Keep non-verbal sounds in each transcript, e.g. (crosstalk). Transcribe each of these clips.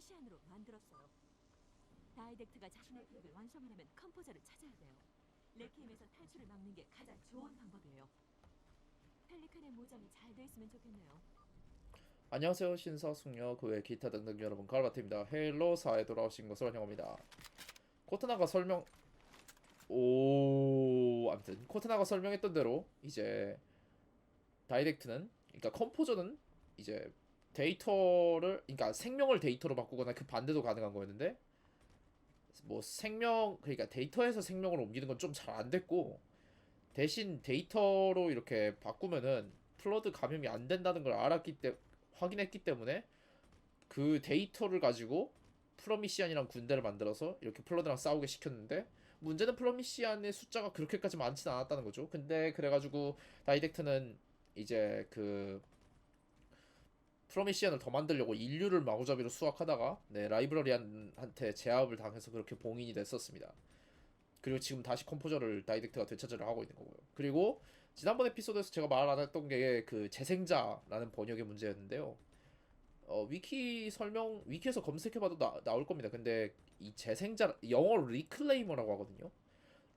프로미시안으로 만들었어요. 다이렉트가 자신의 계획을 완성하려면 컴포저를 찾아야 돼요. 레키엠에서 탈출을 막는 게 가장 좋은 방법이에요. 펠리칸의 모장이 잘 돼 있으면 좋겠네요. 안녕하세요 신사 숙녀 그외 기타 등등 여러분 가을바트입니다 헬로사에 돌아오신 것을 환영합니다 코트나가 설명 오 아무튼 코트나가 설명했던 대로 이제 다이렉트는 그러니까 컴포저는 이제 데이터를 그러니까 생명을 데이터로 바꾸거나 그 반대도 가능한 거였는데 뭐 생명 그러니까 데이터에서 생명을 옮기는 건 좀 잘 안 됐고 대신 데이터로 이렇게 바꾸면은 플러드 감염이 안 된다는 걸 알았기 때 확인했기 때문에 그 데이터를 가지고 프로미시안이랑 군대를 만들어서 이렇게 플러드랑 싸우게 시켰는데 문제는 프로미시안의 숫자가 그렇게까지 많지는 않았다는 거죠. 근데 그래가지고 다이렉트는 이제 그 프로미시안을 더 만들려고 인류를 마구잡이로 수확하다가 네 라이브러리한테 제압을 당해서 그렇게 봉인이 됐었습니다. 그리고 지금 다시 컴포저를 다이렉트가 되찾으려 하고 있는 거고요. 그리고 지난번 에피소드에서 제가 말 안 했던 게 그 재생자라는 번역의 문제였는데요. 어, 위키 설명 위키에서 검색해봐도 나, 나올 겁니다. 근데 이 재생자 영어로 리클레이머라고 하거든요.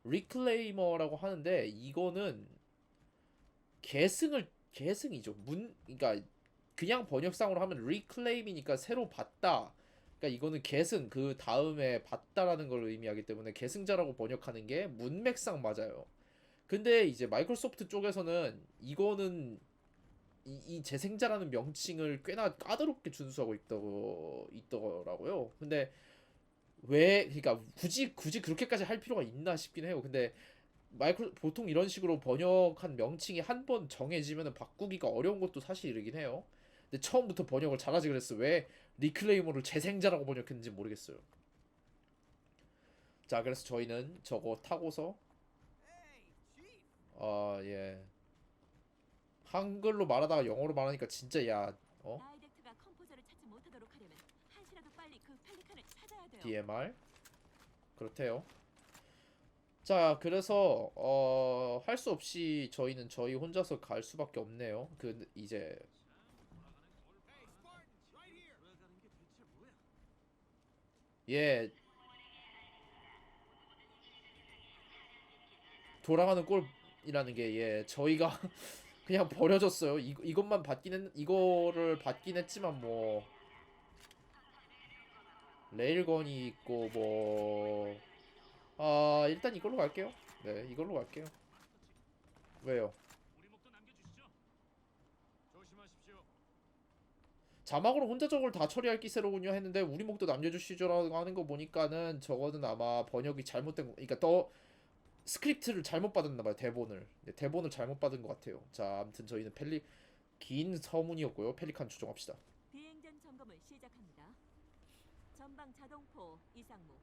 리클레이머라고 하는데 이거는 계승을 계승이죠. 문 그러니까 그냥 번역상으로 하면 리클레임이니까 새로 받다. 그러니까 이거는 계승 그 다음에 받다라는 걸 의미하기 때문에 계승자라고 번역하는 게 문맥상 맞아요. 근데 이제 마이크로소프트 쪽에서는 이거는 이, 이 재생자라는 명칭을 꽤나 까다롭게 준수하고 있더, 있더라고요. 근데 왜 그러니까 굳이 굳이 그렇게까지 할 필요가 있나 싶긴 해요. 근데 마이크로 보통 이런 식으로 번역한 명칭이 한 번 정해지면 바꾸기가 어려운 것도 사실이긴 해요. 근데 처음부터 번역을 잘하지 그랬어. 왜 리클레이머를 재생자라고 번역했는지 모르겠어요. 자, 그래서 저희는 저거 타고서 아, 예. 한글로 말하다가 영어로 말하니까 진짜 야, 어? 그. DMR. 그렇대요. 자, 그래서 어, 할 수 없이 저희는 저희 혼자서 갈 수밖에 없네요. 그 이제 예. 돌아가는 꼴이라는 게 예, 저희가 (laughs) 그냥 버려졌어요. 이, 이것만 받긴 했, 이거를 받긴 했지만 뭐 레일건이 있고 뭐 아, 일단 이걸로 갈게요. 네, 이걸로 갈게요. 왜요? 우리 목도 남겨주시죠. 조심하십시오. 자막으로 혼자 저걸 다 처리할 기세로군요 했는데 우리 목도 남겨주시죠라고 하는 거 보니까는 저거는 아마 번역이 잘못된 거 그러니까 더 스크립트를 잘못 받았나 봐요 대본을 네, 대본을 잘못 받은 것 같아요 자 아무튼 저희는 펠리 긴 서문이었고요 펠리칸 추종합시다 비행전 점검을 시작합니다. 전방 자동포 이상무.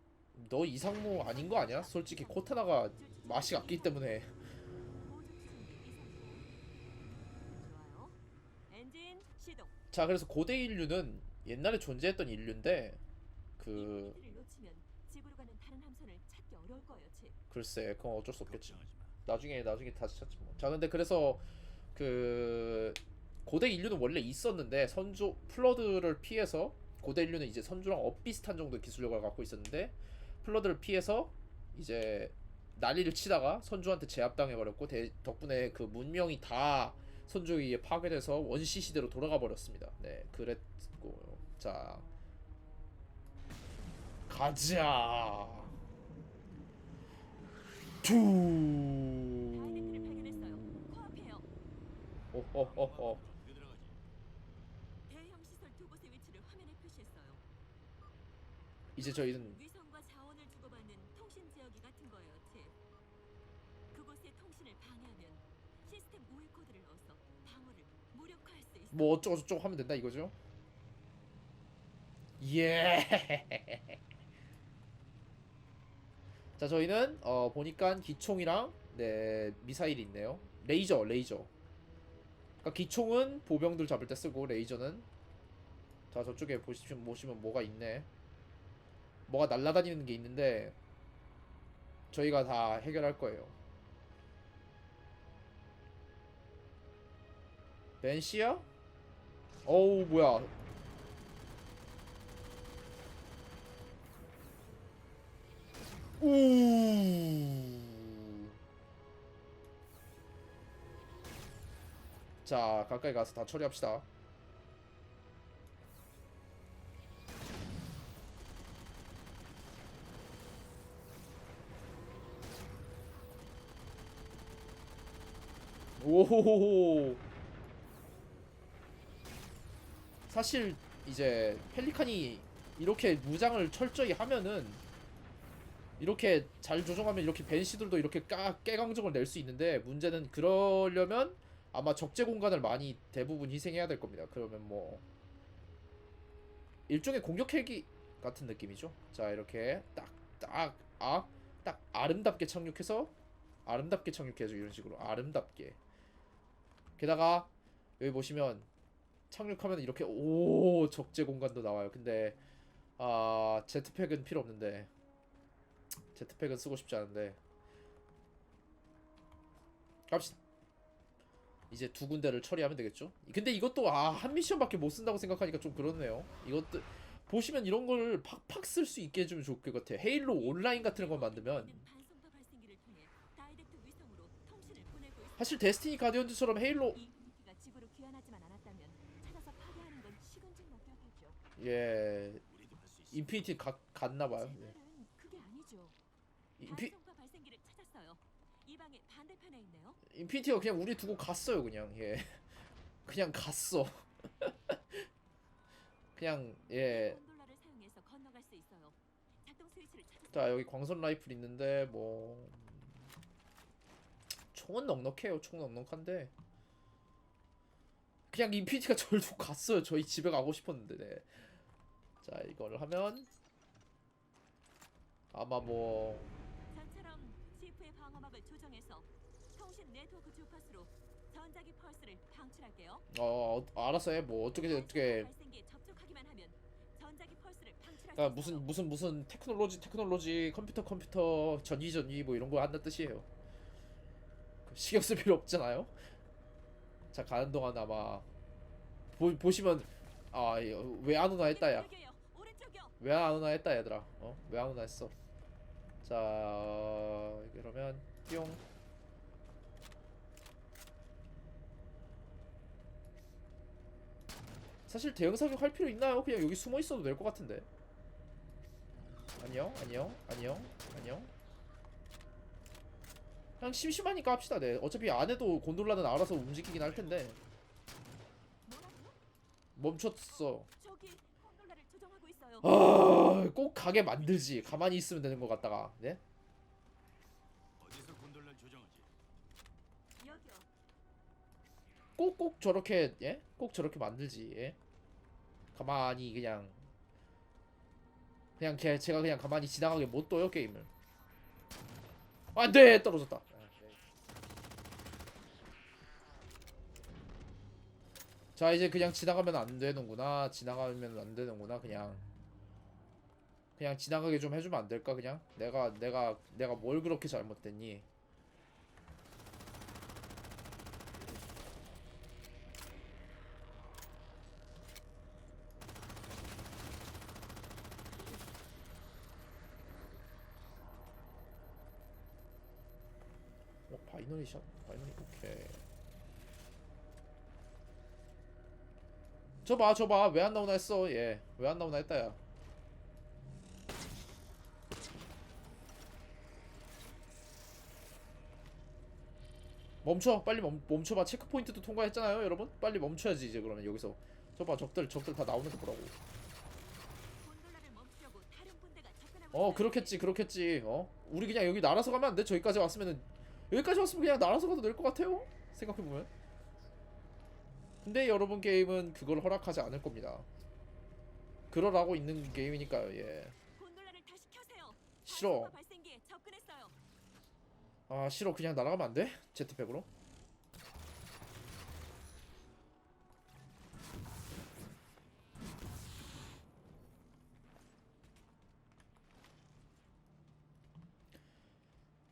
너 이상무 아닌 거 아니야? 솔직히 코타나가 맛이 같기 때문에 보조 추진기 이상무. 좋아요. 엔진 시동. 자 그래서 고대 인류는 옛날에 존재했던 인류인데 그. 글쎄 그건 어쩔 수 없겠지. 나중에 나중에 다시 찾지 뭐. 자 근데 그래서 그 고대 인류는 원래 있었는데 선조 플러드를 피해서 고대 인류는 이제 선조랑 엇비슷한 정도의 기술력을 갖고 있었는데 플러드를 피해서 이제 난리를 치다가 선조한테 제압당해 버렸고 대, 덕분에 그 문명이 다 의해 파괴돼서 원시 시대로 돌아가 버렸습니다. 네, 그랬고 자 가자. 어떻게 들어가지? 대형 시설 두 곳의 위치를 화면에 표시했어요. 이제 저희는 위성과 자원을 주고받는 통신 지역이 같은 거예요, 치. 그곳의 통신을 방해하면 시스템 우회 코드를 넣어서 방어를 무력화할 수 있어요. 뭐 어쩌고 저쩌고 하면 된다 이거죠? 예. (laughs) 자 저희는 어 보니까 기총이랑 네 미사일이 있네요. 레이저 레이저. 그러니까 기총은 보병들 잡을 때 쓰고 레이저는 자 저쪽에 보시면 보시면 뭐가 있네. 뭐가 날아다니는 게 있는데 저희가 다 해결할 거예요. 벤시야? 어우 뭐야 우. 자 가까이 가서 다 처리합시다 오호호호 사실 이제 펠리칸이 이렇게 무장을 철저히 하면은 이렇게 잘 조정하면 이렇게 벤시들도 이렇게 까, 깨강정을 낼 수 있는데 문제는 그러려면 아마 적재 공간을 많이 대부분 희생해야 될 겁니다. 그러면 뭐 일종의 공격 헬기 같은 느낌이죠. 자 이렇게 딱딱아딱 아름답게 착륙해서 아름답게 착륙해서 이런 식으로 아름답게 게다가 여기 보시면 착륙하면 이렇게 오 적재 공간도 나와요. 근데 아 제트팩은 필요 없는데 제트팩은 쓰고 싶지 않은데 갑시다. 이제 두 군데를 처리하면 되겠죠? 근데 이것도 아 한 미션밖에 못 쓴다고 생각하니까 좀 그렇네요. 이것도 보시면 이런 걸 팍팍 쓸 수 있게 해주면 좋을 것 같아. 헤일로 온라인 같은 걸 만들면. 사실 데스티니 가디언즈처럼 헤일로 귀환하지만 않았다면 찾아서 파괴하는 건 시간적 목표겠죠. 예. 인피니티 가, 갔나 봐요. 제 예. 그게 아니죠. 인피 반송파 발생기를 찾았어요. 이 방의 반대편에 있네요. 인피니티가 그냥 우리 두고 갔어요 그냥 예 (laughs) 그냥 갔어 (laughs) 그냥 예. 곤돌라를 사용해서 건너갈 수 있어요. 작동 스위치를 찾았어요. 자 여기 광선 라이플 있는데 뭐 총은 넉넉해요 총 넉넉한데 그냥 인피니티가 (laughs) 저를 두고 갔어요 저희 집에 가고 싶었는데 네. 자 이걸 하면 아마 뭐 저처럼 지프의 방어막을 조정해서 통신 네트워크 주파수로 전자기 펄스를 방출할게요. 어, 어 알았어요 뭐 어떻게 어떻게 발생기에 접촉하기만 하면 전자기 펄스를 방출할 그러니까 수 무슨 있어요. 무슨 무슨 테크놀로지 테크놀로지 컴퓨터 컴퓨터 전위 전위 뭐 이런 거 한다 뜻이에요. 그 신경 쓸 필요 없잖아요. 자 가는 동안 아마 보, 보시면 아 왜 안 오나 했다 야. 여기요. 왜 안 오나 했다 얘들아. 어? 왜 안 오나 했어. 자 그러면 뿅. 사실 대형 사격 할 필요 있나요? 그냥 여기 숨어 있어도 될 것 같은데. 안녕, 안녕, 안녕, 안녕. 그냥 심심하니까 합시다. 네. 어차피 안에도 곤돌라는 알아서 움직이긴 할 텐데? 멈췄어. 저기 아, 꼭 가게 만들지. 가만히 있으면 되는 것 같다가. 네? 어디서 곤돌라를 조정하지? 여기요. 꼭 꼭 저렇게 예? 꼭 저렇게 만들지. 예? 가만히 그냥 그냥 걔 제가 그냥 가만히 지나가게 못 둬요 게임을. 안 돼 떨어졌다. 자 이제 그냥 지나가면 안 되는구나. 지나가면 안 되는구나. 그냥 그냥 지나가게 좀 해주면 안 될까 그냥? 내가 내가 내가 뭘 그렇게 잘못됐니? 어, 바이너리 샷, 바이너리 오케이. 저봐, 저봐, 왜 안 나오나 했어, 얘. 왜 안 나오나 했다, 야. 멈춰, 빨리 멈, 멈춰봐. 체크 포인트도 통과했잖아요, 여러분. 빨리 멈춰야지 이제 그러면 여기서. 저봐, 적들, 적들 다 나오는 거 보라고. 어. 그렇겠지, 그렇겠지. 어, 우리 그냥 여기 날아서 가면 안 돼? 저기까지 왔으면은 여기까지 왔으면 그냥 날아서 가도 될 것 같아요. 생각해 보면. 근데 여러분 게임은 그걸 허락하지 않을 겁니다. 그러라고 있는 게임이니까요. 예. 싫어. 반송파 발생기에 접근했어요. 아 싫어. 그냥 날아가면 안 돼? 제트팩으로?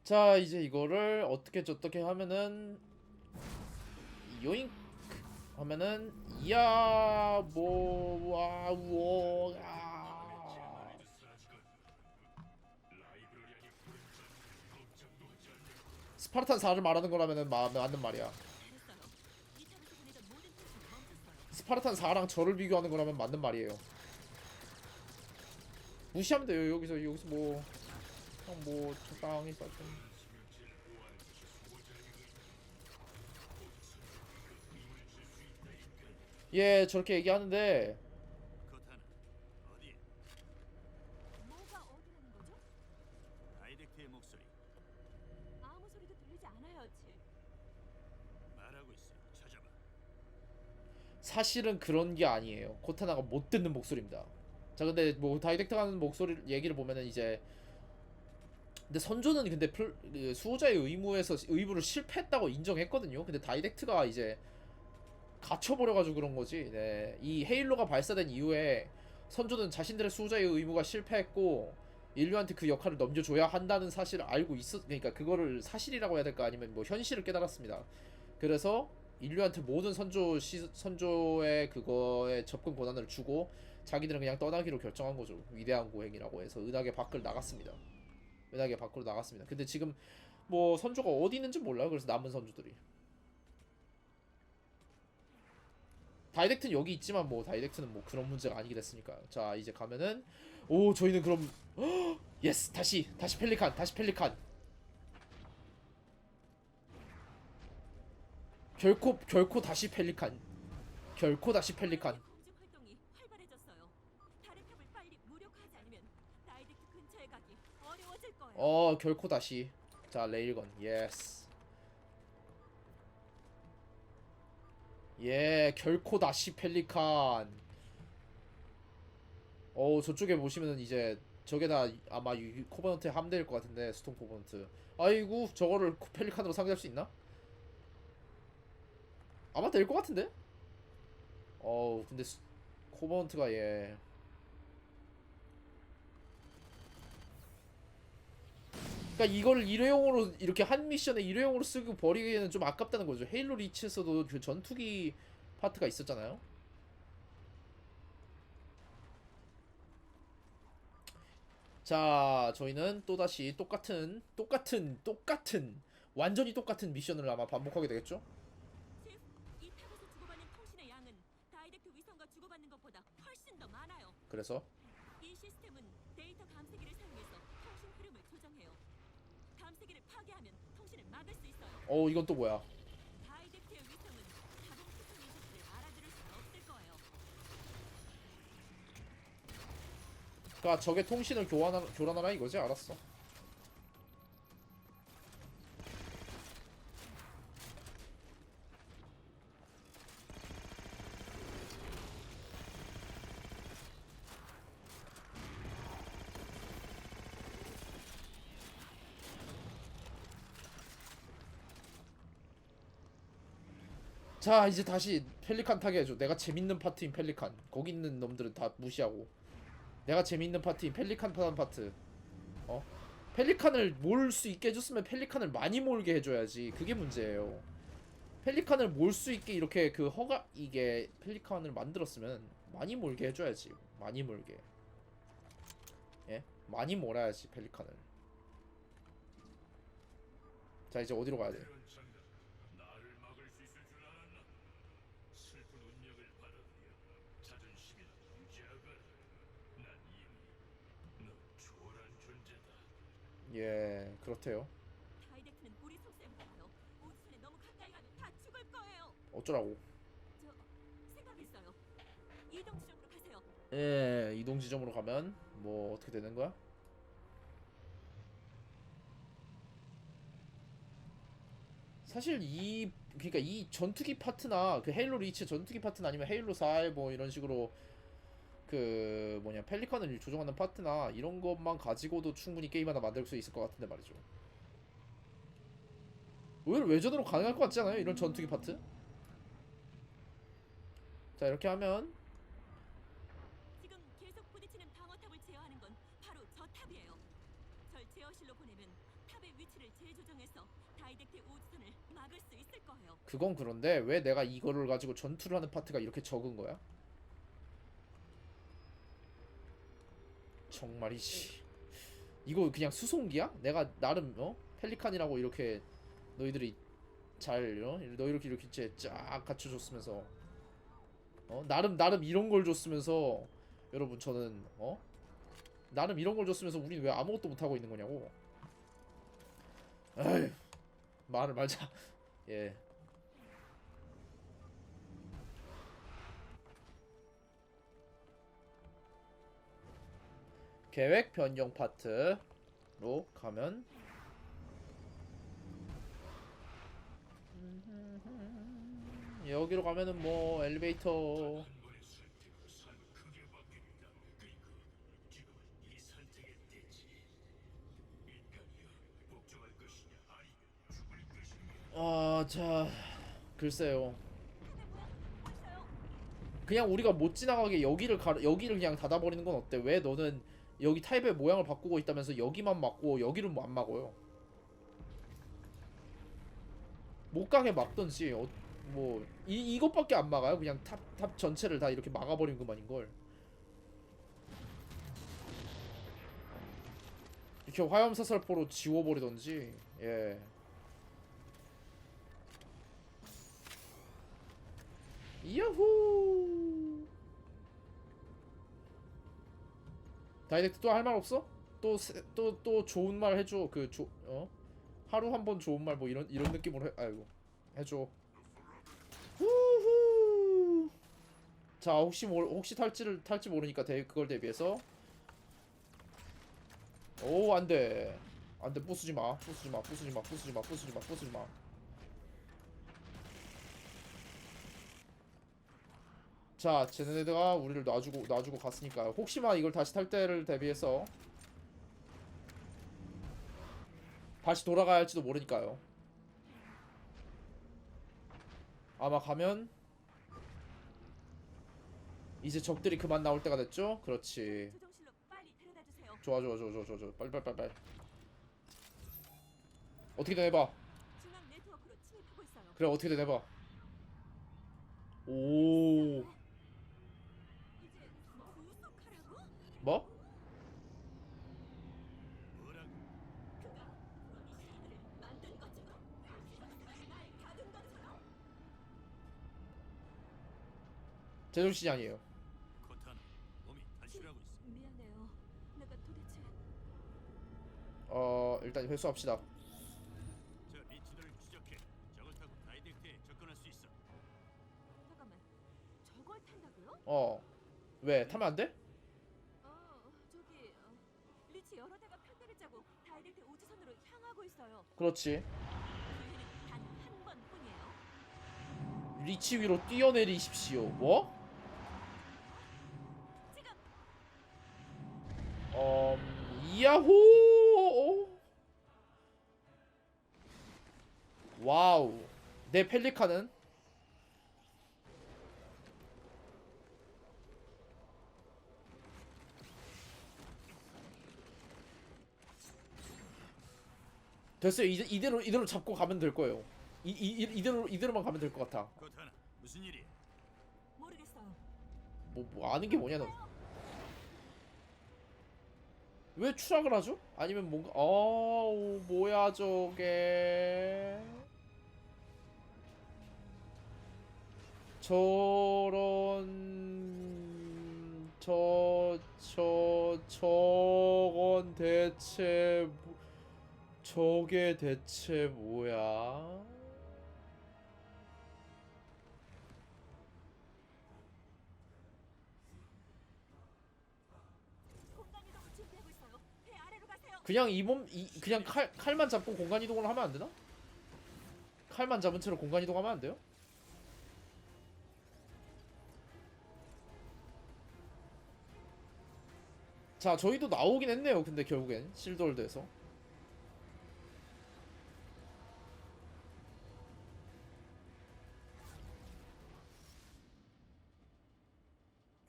자 이제 이거를 어떻게 저떻게 하면은 요잉 하면은 이야 뭐와우아 스파르탄 4를 말하는 거라면은 마, 맞는 말이야. 스파르탄 4랑 저를 비교하는 거라면 맞는 말이에요. 무시하면 돼요. 여기서 여기서 뭐 그냥 뭐 적당히 써좀 예, 저렇게 얘기하는데 목소리 들리지 않아요, 제. 말하고 있어. 찾아봐. 사실은 그런 게 아니에요. 코타나가 못 듣는 목소리입니다. 자, 근데 뭐 다이렉트 하는 목소리 얘기를 보면은 이제 근데 선조는 근데 플, 그 수호자의 의무에서 의무를 실패했다고 인정했거든요. 근데 다이렉트가 이제 갇혀버려가지고 그런 거지. 네. 이 헤일로가 발사된 이후에 선조는 자신들의 수호자의 의무가 실패했고 인류한테 그 역할을 넘겨줘야 한다는 사실을 알고 있었. 그러니까 그거를 사실이라고 해야 될까 아니면 뭐 현실을 깨달았습니다. 그래서 인류한테 모든 선조 시, 선조의 그거에 접근 권한을 주고 자기들은 그냥 떠나기로 결정한 거죠. 위대한 고행이라고 해서 은하계 밖을 나갔습니다. 은하계 밖으로 나갔습니다. 근데 지금 뭐 선조가 어디 있는지 몰라요. 그래서 남은 선조들이 다이렉트는 여기 있지만 뭐 다이렉트는 뭐 그런 문제가 아니게 됐으니까요. 자 이제 가면은 오 저희는 그럼 (gasps) 예스 다시 다시 펠리칸 다시 펠리칸. 결코 결코 다시 펠리칸. 결코 다시 펠리칸. 공중 활동이 활발해졌어요. 다른 탑을 빨리 무력화하지 않으면 다이렉트 근처에 가기 어려워질 거예요. 어 결코 다시. 자 레일건. 예스 예 결코 다시 펠리칸. 어 저쪽에 보시면은 이제 저게 다 아마 유- 코버넌트의 함대일 것 같은데 스톤 코버넌트 아이고 저거를 펠리칸으로 상대할 수 있나? 아마 될 것 같은데? 어우 근데 스- 코버넌트가 예 그러니까 이걸 일회용으로 이렇게 한 미션에 일회용으로 쓰고 버리기에는 좀 아깝다는 거죠. 헤일로 리치에서도 그 전투기 파트가 있었잖아요. 자, 저희는 또 다시 똑같은 똑같은 똑같은 완전히 똑같은 미션을 아마 반복하게 되겠죠? 셰프, 이 탑에서 주고받는 통신의 양은 다이렉트 위성과 주고받는 것보다 훨씬 더 많아요. 그래서 이 시스템은 데이터 감쇄기를 사용해서 통신 흐름을 조정해요. 감쇄기를 파괴하면 통신을 막을 수 있어요. 어 이건 또 뭐야? 그러니까 적의 통신을 교환하, 교란하라 이거지? 알았어. 자 이제 다시 펠리칸 타게 해줘 내가 재밌는 파트인 펠리칸 거기 있는 놈들은 다 무시하고 내가 재밌는 파트인 펠리칸 파는 파트 어? 펠리칸을 몰수 있게 해줬으면 펠리칸을 많이 몰게 해줘야지 그게 문제예요 펠리칸을 몰 수 있게 이렇게 그 허가 이게 펠리칸을 만들었으면 많이 몰게 해줘야지 많이 몰게 예? 많이 몰아야지 펠리칸을 자 이제 어디로 가야 돼? 나를 막을 수 있을 줄 알았나? 슬픈 운명을 받아들여 자존심이나 유지하거라. 난 이미 너 초월한 존재다. 예 그렇대요 다이렉트는 우리 속셈 같아요. 오지선에 너무 가까이 가면 다 죽을 거예요. 어쩌라고 저 생각했어요. 이동 지점으로 가세요. 예, 이동 지점으로 가면 뭐 어떻게 되는 거야? 사실 이 그러니까 이 전투기 파트나 그 헤일로 리치 전투기 파트나 아니면 헤일로 4에 뭐 이런 식으로 그 뭐냐 펠리칸을 조종하는 파트나 이런 것만 가지고도 충분히 게임 하나 만들 수 있을 것 같은데 말이죠. 의외로 외전으로 가능할 것 같지 않아요? 이런 전투기 파트? 자 이렇게 하면 지금 계속 부딪히는 방어탑을 제어하는 건 바로 저 탑이에요. 절 제어실로 보내면 탑의 위치를 재조정해서 다이렉트 오지선을 막을 수 있을 거예요. 그건 그런데 왜 내가 이거를 가지고 전투를 하는 파트가 이렇게 적은 거야? 정말이지. 이거 그냥 수송기야? 내가 나름 어? 펠리칸이라고 이렇게 너희들이 잘 어? 너 이렇게 이렇게 이제 쫙 갖춰줬으면서 어 나름 나름 이런 걸 줬으면서 여러분 저는 어 나름 이런 걸 줬으면서 우린 왜 아무것도 못 하고 있는 거냐고 에휴 말을 말자 (laughs) 예 계획 변경 파트로 가면 여기로 가면은 뭐 엘리베이터 한 번의 선택으로 삶은 크게 바뀝니다. 그리고 지금은 이 선택의 때지. 인간이여, 복종할 것이냐 아니면 죽을 것이냐. 아, 자, 글쎄요. 그냥 우리가 못 지나가게 여기를 가 여기를 그냥 닫아버리는 건 어때? 왜 너는 여기 타입의 모양을 바꾸고 있다면서 여기만 막고 여기를 뭐안 막어요? 못 가게 막던지 어, 뭐 이, 이것밖에 안 막아요? 그냥 탑, 탑 전체를 다 이렇게 막아버리는 것만인 걸. 이렇게 화염사살포로 지워버리던지 예. 야호! 다이렉트 또 할 말 없어? 또 또 또 좋은 말 해줘. 그 조, 어? 하루 한 번 좋은 말 뭐 이런 이런 느낌으로 해 아이고 해줘. 후후. 자 혹시 모 혹시 탈지를 탈지 모르니까 대, 그걸 대비해서. 오 안돼. 안돼. 부수지 마. 부수지 마. 부수지 마. 부수지 마. 부수지 마. 부수지 마 자, 쟤네들가 우리를 놔주고 놔주고 갔으니까 혹시나 이걸 다시 탈 때를 대비해서 다시 돌아가야 할지도 모르니까요. 아마 가면 이제 적들이 그만 나올 때가 됐죠? 그렇지. 좋아 좋아 좋아 좋아 좋아 좋아 빨리 빨리 빨리 빨리 어떻게든 해봐. 그래 어떻게든 해봐. 오 뭐? 제정신이 아니에요. 미안해요. 내가 도대체 어 일단 회수합시다. 저 리치들을 추적해. 저걸 타고 다이렉트에 접근할 수 있어. 잠깐만. 저걸 탄다고요? 어 왜 타면 안 돼? 그렇지. 리치 위로 뛰어내리십시오. 뭐? 음, 야호! 와우. 내 펠리카는 됐어요. 이제 이대로 이대로 잡고 가면 될 거예요. 이, 이, 이- 이대로 이대로만 가면 될 것 같아. 코타나, 무슨 일이야? 모르겠어요. 뭐, 뭐 아는 게 뭐냐 너. 왜 추락을 하죠? 아니면 뭔가 어우 뭐야 저게 저런 저 저 저건 대체 뭐- 저게 대체 뭐야? 그냥 이몸 이 그냥 칼 칼만 잡고 공간 이동을 하면 안 되나? 칼만 잡은 채로 공간 이동하면 안 돼요? 자, 저희도 나오긴 했네요. 근데 결국엔 실드월드에서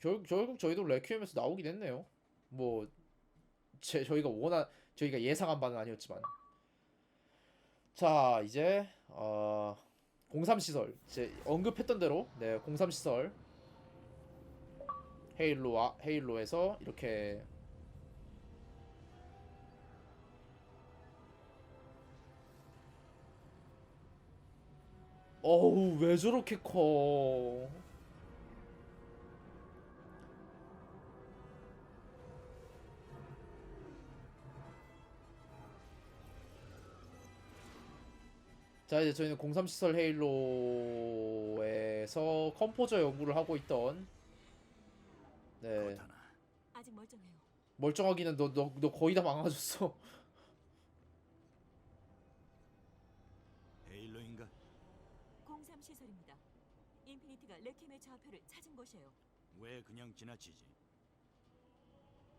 결, 결국 저희도 레퀴엠에서 나오긴 했네요. 뭐 제, 저희가 원한 저희가 예상한 바는 아니었지만 자 이제 어, 03 시설 제 언급했던 대로 네 03 시설 헤일로와 헤일로에서 이렇게 어우 왜 저렇게 커? 자 이제 저희는 03시설 헤일로에서 컴포저 연구를 하고 있던 네 아직 멀쩡해요. 멀쩡하기는 너 너 너 거의 다 망가졌어 헤일로인가? 03 시설입니다. 인피니티가 레킴의 좌표를 찾은 곳이에요. 왜 그냥 지나치지?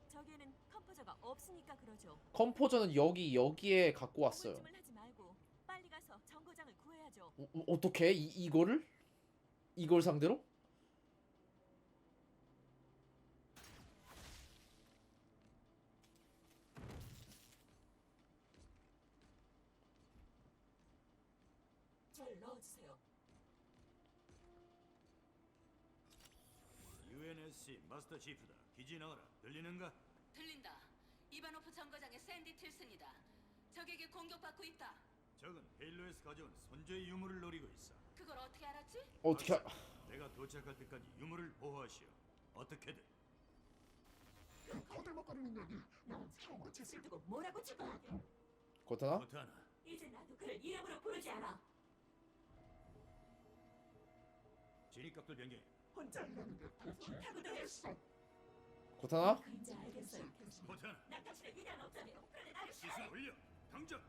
저기에는 컴포저가 없으니까 그러죠. 컴포저는 여기 여기에 갖고 왔어요 하지 말고 빨리 가서 정거장을 구해야죠. 어, 어, 어떻게 이 이거를 이걸 상대로? 절 넣어주세요. UNSC 마스터 치프다. 기지 나와라. 들리는가? 들린다. 이바노프 정거장의 샌디 틸슨이다. 적에게 공격받고 있다. 적은 헤일로에서 가져온 선조의 유물을 노리고 있어. 그걸 어떻게 알았지? 어떻게 하- 내가 도착할 때까지 유물을 보호하시오. 어떻게든. 짓을 두고 뭐라고 치고하게. 고타나? 코타나, 이제 나도 그를 이름으로 부르지 않아. 진입각들 변경해. 혼자 타고도 했어. 고타나? 이제 알겠어요. 교수님. 코타나, 난 당신의 위대한 업자예요. 그런데 나를 시선 싫어해. 올려. 당장.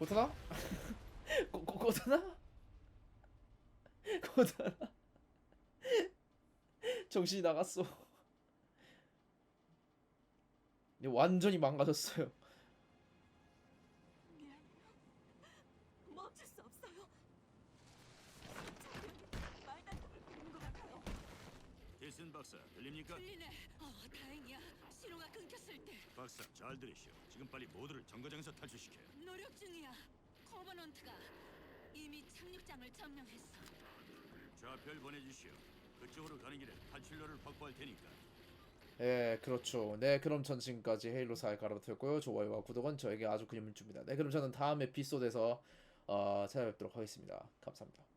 고타나? 고, 고, 고타나? (laughs) 고타나? 정신이 나갔어. 얘 완전히 망가졌어요. 미안해요. 멈출 수 없어요. 말단 부르는 것 같아요. 딜슨 박사, 들립니까? 들리네. 어, 다행이야. 신호가 끊겼을 때 박사, 잘 들으시오. 지금 빨리 모두를 정거장에서 탈출시켜요. 노력 중이야. 코버넌트가 이미 착륙장을 점령했어. 좌표를 보내주시오. 그쪽으로 가는 길에 탈출로를 확보할 테니까. 예, 그렇죠. 네, 그럼 전 지금까지 헤일로 4에 갈아엎었고요. 좋아요와 구독은 저에게 아주 큰 힘을 줍니다. 네, 그럼 저는 다음 에피소드에서 어, 찾아뵙도록 하겠습니다. 감사합니다.